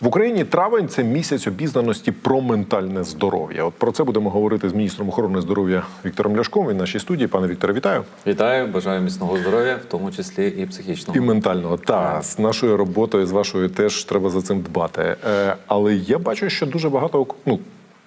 В Україні травень це місяць обізнаності про ментальне здоров'я. От про це будемо говорити з міністром охорони здоров'я Віктором Ляшком. Він в нашій студії. Пане Вікторе, вітаю. Вітаю, бажаю міцного здоров'я, в тому числі і психічного. І ментального. Та з нашою роботою, з вашою теж треба за цим дбати. Е, але я бачу, що дуже багато ну.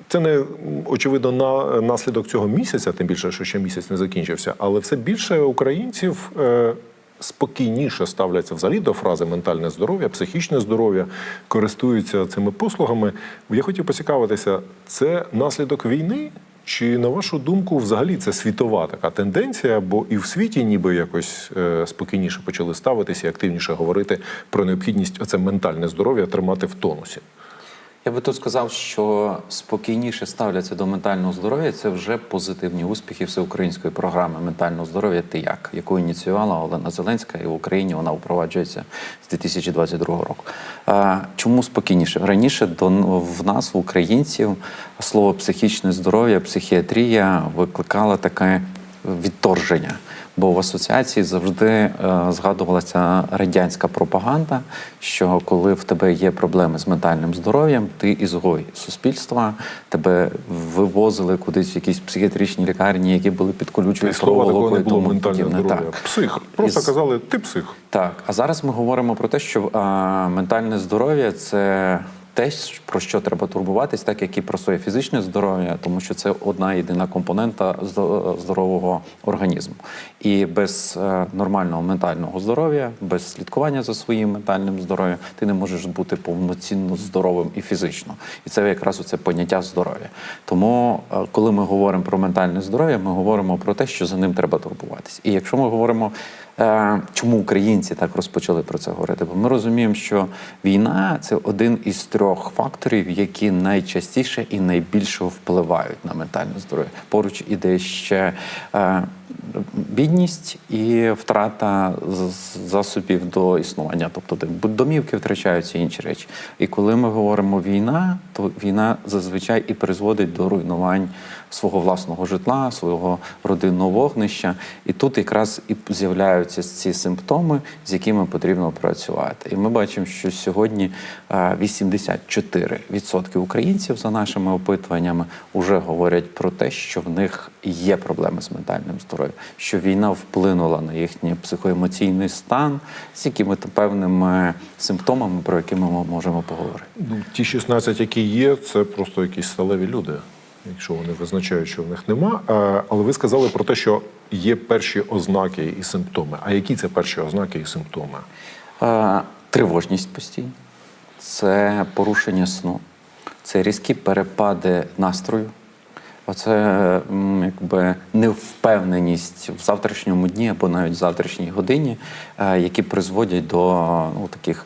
Це не очевидно на наслідок цього місяця, тим більше, що ще місяць не закінчився. Але все більше українців е, спокійніше ставляться взагалі до фрази ментальне здоров'я, психічне здоров'я, користуються цими послугами. Я хотів поцікавитися, це наслідок війни? Чи на вашу думку, взагалі це світова така тенденція? Бо і в світі ніби якось е, спокійніше почали ставитися і активніше говорити про необхідність оце ментальне здоров'я тримати в тонусі. Я би тут сказав, що спокійніше ставляться до ментального здоров'я. Це вже позитивні успіхи всеукраїнської програми ментального здоров'я Ти як, яку ініціювала Олена Зеленська, і в Україні вона впроваджується з 2022 року. Чому спокійніше? Раніше до в нас, в українців, слово психічне здоров'я, психіатрія викликала таке відторження. Бо в асоціації завжди е, згадувалася радянська пропаганда, що коли в тебе є проблеми з ментальним здоров'ям, ти ізгой суспільства, тебе вивозили кудись в якісь психіатричні лікарні, які були під колючою проволокою. було тому ментальне здоров'я. Так. Псих. Просто Із- казали, ти псих. Так, а зараз ми говоримо про те, що а, ментальне здоров'я це те, про що треба турбуватись, так як і про своє фізичне здоров'я, тому що це одна єдина компонента здо- здорового організму. І без е, нормального ментального здоров'я, без слідкування за своїм ментальним здоров'ям, ти не можеш бути повноцінно здоровим і фізично. І це якраз оце поняття здоров'я. Тому, е, коли ми говоримо про ментальне здоров'я, ми говоримо про те, що за ним треба турбуватись. І якщо ми говоримо Чому українці так розпочали про це говорити? Бо ми розуміємо, що війна це один із трьох факторів, які найчастіше і найбільше впливають на ментальне здоров'я. Поруч іде ще е, бідність і втрата засобів до існування, тобто домівки втрачаються інші речі. І коли ми говоримо війна, то війна зазвичай і призводить до руйнувань свого власного житла, свого родинного вогнища. І тут якраз і з'являються ці симптоми, з якими потрібно працювати. І ми бачимо, що сьогодні е, 84% українців, за нашими опитуваннями, вже говорять про те, що в них є проблеми з ментальним здоров'ям, що війна вплинула на їхній психоемоційний стан з якими-то певними симптомами, про які ми можемо поговорити. Ну, ті 16, які є, це просто якісь сталеві люди, якщо вони визначають, що в них нема. Е, Але ви сказали про те, що є перші ознаки і симптоми. А які це перші ознаки і симптоми? Е, Тривожність постійна, це порушення сну, це різкі перепади настрою. Оце якби невпевненість в завтрашньому дні або навіть в завтрашній годині, е, які призводять до ну, таких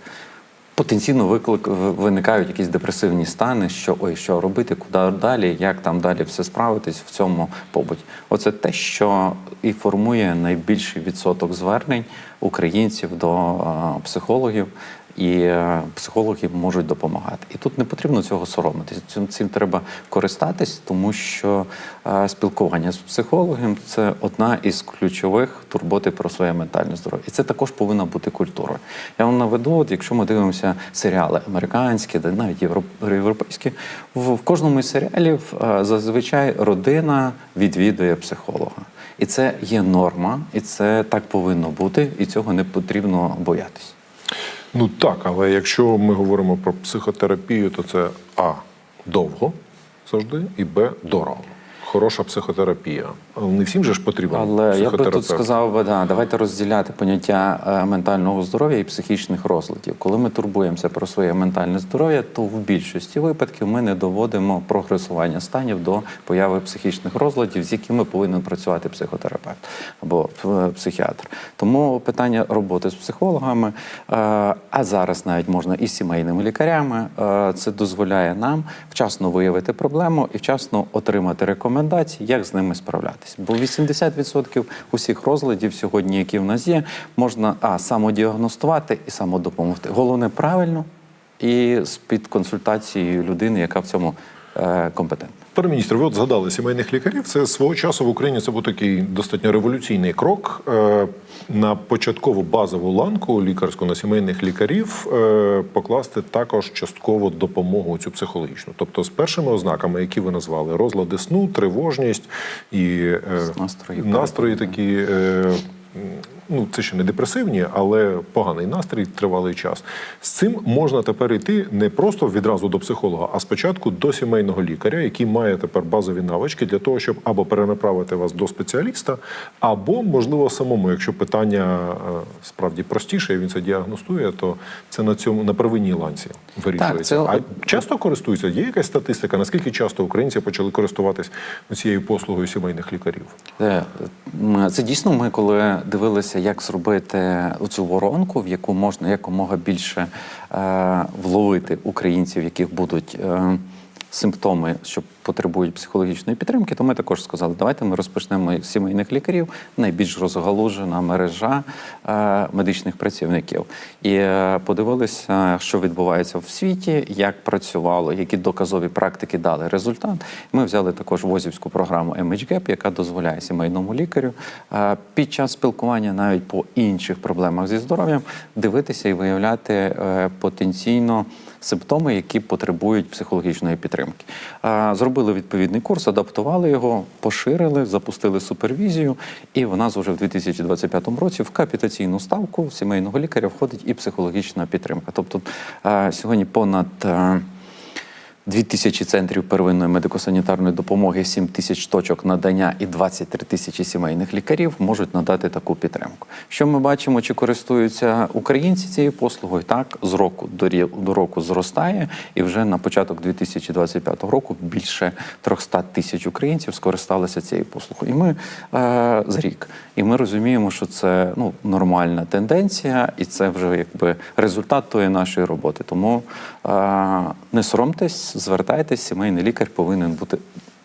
потенційно виклик виникають якісь депресивні стани, що ой, що робити, куди далі, як там далі все справитись в цьому побуті. Оце те, що і формує найбільший відсоток звернень українців до психологів. І е, психологи можуть допомагати. І тут не потрібно цього соромитись. Цим цим треба користатись, тому що е, спілкування з психологом це одна із ключових турботи про своє ментальне здоров'я. І це також повинна бути культурою. Я вам наведу, от якщо ми дивимося серіали американські, де навіть європ- європейські, в, в кожному із серіалів е, зазвичай родина відвідує психолога. І це є норма, і це так повинно бути, і цього не потрібно боятись. Ну так, але якщо ми говоримо про психотерапію, то це А довго завжди, і Б дорого. Хороша психотерапія. Не всім же ж потрібен Але я би тут сказав би, да, давайте розділяти поняття е, ментального здоров'я і психічних розладів. Коли ми турбуємося про своє ментальне здоров'я, то в більшості випадків ми не доводимо прогресування станів до появи психічних розладів, з якими повинен працювати психотерапевт або е, психіатр. Тому питання роботи з психологами, е, а зараз навіть можна і з сімейними лікарями, це дозволяє нам вчасно виявити проблему і вчасно отримати рекомендації, як з ними справлятися. Бо 80% усіх розладів сьогодні, які в нас є, можна а самодіагностувати і самодопомогти. Головне правильно і з під консультацією людини, яка в цьому е, компетентна. Пане міністре, ви от згадали сімейних лікарів. Це свого часу в Україні це був такий достатньо революційний крок. Е, На початкову базову ланку лікарську на сімейних лікарів е, покласти також частково допомогу цю психологічну. Тобто з першими ознаками, які ви назвали, розлади сну, тривожність і е, Настрої настрої такі. Е, Ну, це ще не депресивні, але поганий настрій тривалий час. З цим можна тепер йти не просто відразу до психолога, а спочатку до сімейного лікаря, який має тепер базові навички для того, щоб або перенаправити вас до спеціаліста, або, можливо, самому, якщо питання е, справді простіше, і він це діагностує, то це на цьому на первинній ланці вирішується. це- А часто користуються? Є якась статистика? Наскільки часто українці почали користуватись цією послугою сімейних лікарів? Це, це дійсно ми, коли дивилися, як зробити цю воронку, в яку можна якомога більше е, вловити українців, яких будуть е, симптоми, що потребують психологічної підтримки, то ми також сказали, давайте ми розпочнемо сімейних лікарів, найбільш розгалужена мережа е, медичних працівників. І е, подивилися, що відбувається в світі, як працювало, які доказові практики дали результат. Ми взяли також возівську програму MHGAP, яка дозволяє сімейному лікарю е, під час спілкування навіть по інших проблемах зі здоров'ям дивитися і виявляти потенційно симптоми, які потребують психологічної підтримки. Зробили відповідний курс, адаптували його, поширили, запустили супервізію, і в нас вже в 2025 році в капітаційну ставку сімейного лікаря входить і психологічна підтримка. Тобто е, сьогодні понад е, 2 тисячі центрів первинної медико-санітарної допомоги, 7 тисяч точок надання і 23 тисячі сімейних лікарів можуть надати таку підтримку. Що ми бачимо, чи користуються українці цією послугою? Так, з року до року зростає, і вже на початок 2025 року більше 300 тисяч українців скористалися цією послугою. І ми е, за рік. І ми розуміємо, що це ну, нормальна тенденція, і це вже якби результат тої нашої роботи. Тому е, не соромтесь, звертайтесь, сімейний лікар повинен бути.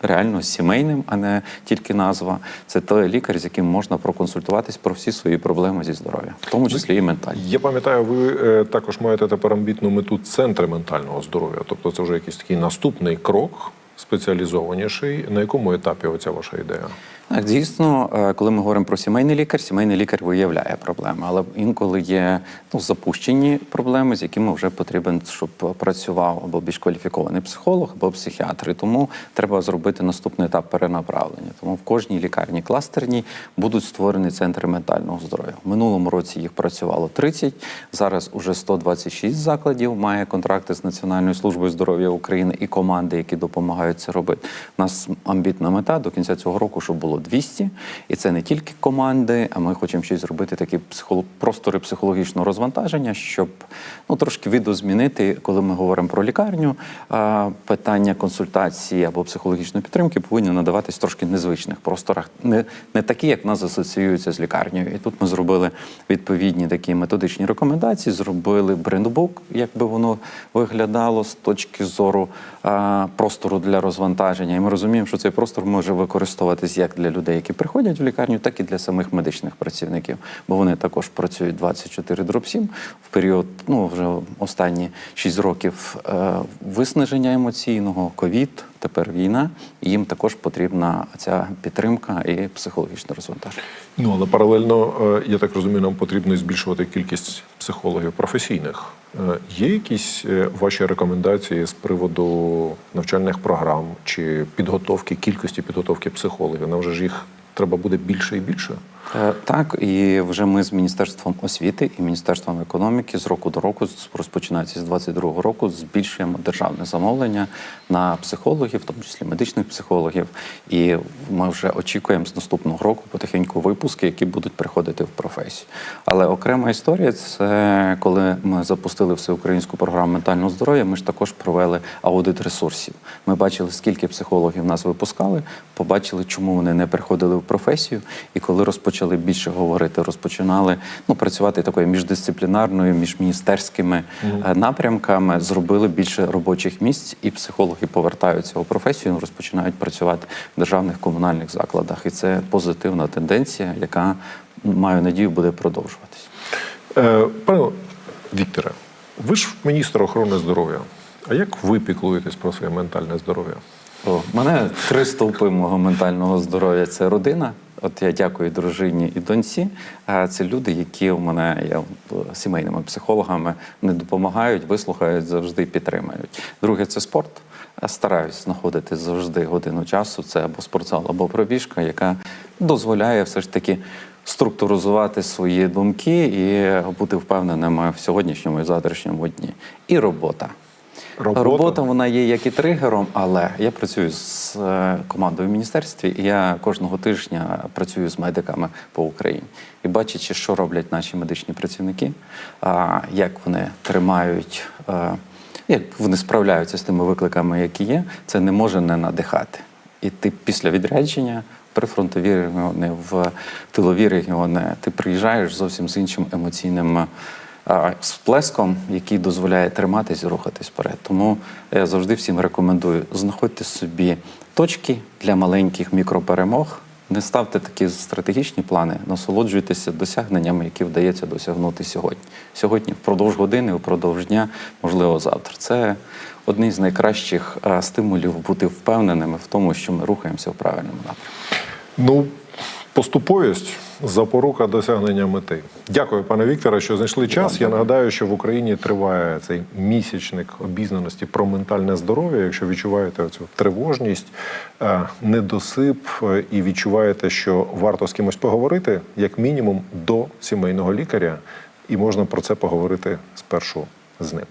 Реально сімейним, а не тільки назва. Це той лікар, з яким можна проконсультуватись про всі свої проблеми зі здоров'я, в тому числі і ментальні. Я пам'ятаю, ви е, також маєте тепер амбітну мету центри ментального здоров'я. Тобто це вже якийсь такий наступний крок, спеціалізованіший. На якому етапі оця ваша ідея? Так, дійсно, е, коли ми говоримо про сімейний лікар, сімейний лікар виявляє проблеми, але інколи є ну, запущені проблеми, з якими вже потрібен, щоб працював або більш кваліфікований психолог, або психіатр. І тому треба зробити наступний етап перенаправлення. Тому в кожній лікарні кластерній будуть створені центри ментального здоров'я. В минулому році їх працювало 30, зараз уже 126 закладів має контракти з Національною службою здоров'я України і команди, які допомагають це робити. У нас амбітна мета до кінця цього року, щоб було 200. І це не тільки команди, а ми хочемо й зробити такі психоло- простори психологічного розвантаження, щоб ну трошки видозмінити, коли ми говоримо про лікарню. Питання консультації або психологічної підтримки повинні надаватись трошки незвичних просторах, не, не такі, як в нас асоціюються з лікарнею. І тут ми зробили відповідні такі методичні рекомендації, зробили брендбук, як би воно виглядало з точки зору а, простору для розвантаження. І ми розуміємо, що цей простор може використовуватись як для людей, які приходять в лікарню, так і для самих медичних працівників, бо вони також працюють 24 дроб 7 в період, ну вже останні 6 років е, виснаження емоційного, ковід, тепер війна. І їм також потрібна ця підтримка і психологічне розвантаження. Ну але паралельно, е, я так розумію, нам потрібно збільшувати кількість психологів професійних. Е, Є якісь е, ваші рекомендації з приводу навчальних програм чи підготовки, кількості підготовки психологів? Нам же ж їх треба буде більше і більше. Е, Так, і вже ми з Міністерством освіти і Міністерством економіки з року до року, розпочинаючи з 22-го року, збільшуємо державне замовлення на психологів, в тому числі медичних психологів. І ми вже очікуємо з наступного року потихеньку випуски, які будуть приходити в професію. Але окрема історія це коли ми запустили всеукраїнську програму ментального здоров'я. Ми ж також провели аудит ресурсів. Ми бачили, скільки психологів нас випускали, побачили, чому вони не приходили в професію. І коли розпочали більше говорити, розпочинали ну, працювати такою міждисциплінарною, міжміністерськими е, напрямками, зробили більше робочих місць, і психологи повертаються у професію, розпочинають працювати в державних комунальних закладах. І це позитивна тенденція, яка маю надію буде продовжуватись. Е, Пане Вікторе, ви ж міністр охорони здоров'я. А як ви піклуєтесь про своє ментальне здоров'я? О, мене три стовпи мого ментального здоров'я це родина. От я дякую дружині і доньці. А це люди, які у мене є е, сімейними психологами, не допомагають, вислухають, завжди підтримають. Друге це спорт. Я стараюсь знаходити завжди годину часу. Це або спортзал, або пробіжка, яка дозволяє все ж таки структуризувати свої думки і бути впевненими в сьогоднішньому і завтрашньому дні. І робота. Робота? Робота вона є як і тригером, але я працюю з е, командою в міністерстві, і я кожного тижня працюю з медиками по Україні. І бачачи, що роблять наші медичні працівники, як вони тримають, е, як вони справляються з тими викликами, які є, це не може не надихати. І ти після відрядження при фронтові регіони, в тилові регіони, ти приїжджаєш зовсім з іншим емоційним сплеском, який дозволяє триматись і рухатись вперед. Тому я завжди всім рекомендую знаходьте собі точки для маленьких мікроперемог. Не ставте такі стратегічні плани, насолоджуйтеся досягненнями, які вдається досягнути сьогодні. Сьогодні, впродовж години, впродовж дня, можливо, завтра. Це одний з найкращих стимулів бути впевненими в тому, що ми рухаємося в правильному напрямку. Ну, поступовість запорука досягнення мети. Дякую, пане Вікторе, що знайшли час. Я нагадаю, що в Україні триває цей місячник обізнаності про ментальне здоров'я. Якщо відчуваєте цю тривожність, е, недосип е, і відчуваєте, що варто з кимось поговорити, як мінімум до сімейного лікаря, і можна про це поговорити спершу з ним.